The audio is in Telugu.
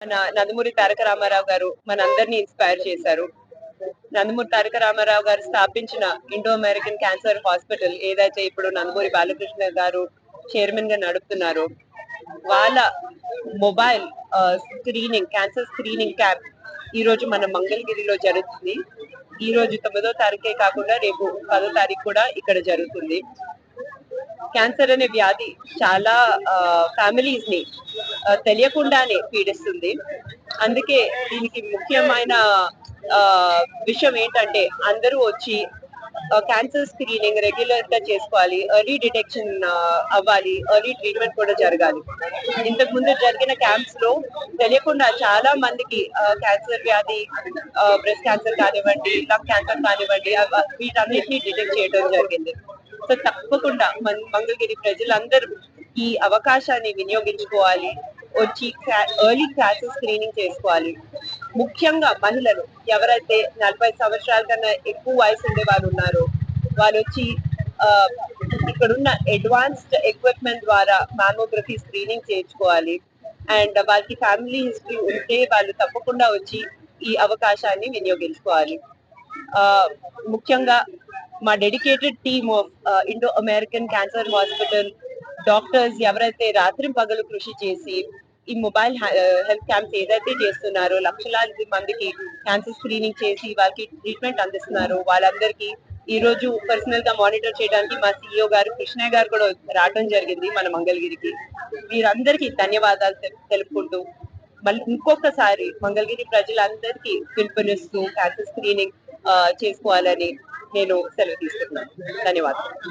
మన నందమూరి తారక రామారావు గారు మనందరినీ ఇన్స్పైర్ చేశారు. నందమూరి తారక రామారావు గారు స్థాపించిన ఇండో అమెరికన్ క్యాన్సర్ హాస్పిటల్ ఏదైతే ఇప్పుడు నందమూరి బాలకృష్ణ గారు చైర్మన్గా నడుపుతున్నారు వాళ్ళ mobile screening cancer screening camp ఈ రోజు మన మంగళగిరిలో జరుగుతుంది. ఈ రోజు తొమ్మిదో తారీఖే కాకుండా రేపు పదో తారీఖు కూడా ఇక్కడ జరుగుతుంది. క్యాన్సర్ అనే వ్యాధి చాలా ఫ్యామిలీస్ని తెలియకుండానే పీడిస్తుంది. అందుకే దీనికి ముఖ్యమైన ఆ, విషయం ఏంటంటే అందరూ వచ్చి క్యాన్సర్ స్క్రీనింగ్ రెగ్యులర్గా చేసుకోవాలి ఎర్లీ డిటెక్షన్ అవ్వాలి ఎర్లీ ట్రీట్మెంట్ కూడా జరగాలి. ఇంతకు ముందు జరిగిన క్యాంప్స్లో తెలియకుండా చాలా మందికి క్యాన్సర్ వ్యాధి బ్రెస్ట్ క్యాన్సర్ కానివ్వండి లంగ్ క్యాన్సర్ కానివ్వండి వీటన్నిటిని డిటెక్ట్ చేయడం జరిగింది. సో తప్పకుండా మంగళగిరి ప్రజలందరూ ఈ అవకాశాన్ని వినియోగించుకోవాలి. వచ్చి ఎర్లీ క్లాసెస్ స్క్రీనింగ్ చేసుకోవాలి. ముఖ్యంగా మహిళలు ఎవరైతే నలభై సంవత్సరాల కన్నా ఎక్కువ వయసు ఉండే వాళ్ళు ఉన్నారో వాళ్ళు వచ్చి ఇక్కడున్న అడ్వాన్స్డ్ ఎక్విప్మెంట్ ద్వారా మామోగ్రఫీ స్క్రీనింగ్ చేయించుకోవాలి. అండ్ వాళ్ళకి ఫ్యామిలీ హిస్టరీ ఉంటే వాళ్ళు తప్పకుండా వచ్చి ఈ అవకాశాన్ని వినియోగించుకోవాలి. ముఖ్యంగా మా dedicated team of Indo American cancer hospital doctors ఎవరైతే రాత్రి పగలు కృషి చేసి ఈ మొబైల్ హెల్త్ క్యాంప్స్ ఏదైతే చేస్తున్నారో లక్షలాది మందికి క్యాన్సర్ స్క్రీనింగ్ చేసి వాళ్ళకి ట్రీట్మెంట్ అందిస్తున్నారో వాళ్ళందరికీ ఈ రోజు పర్సనల్గా మానిటర్ చేయడానికి మా సిఇఓ గారు కృష్ణయ్య గారు కూడా రావడం జరిగింది మన మంగళగిరికి. వీరందరికీ ధన్యవాదాలు తెలుపుకుంటూ మళ్ళీ ఇంకొకసారి మంగళగిరి ప్రజలందరికీ పిలుపునిస్తూ క్యాన్సర్ స్క్రీనింగ్ చేసుకోవాలని నేను సెలవు తీసుకున్నాను ధన్యవాదాలు.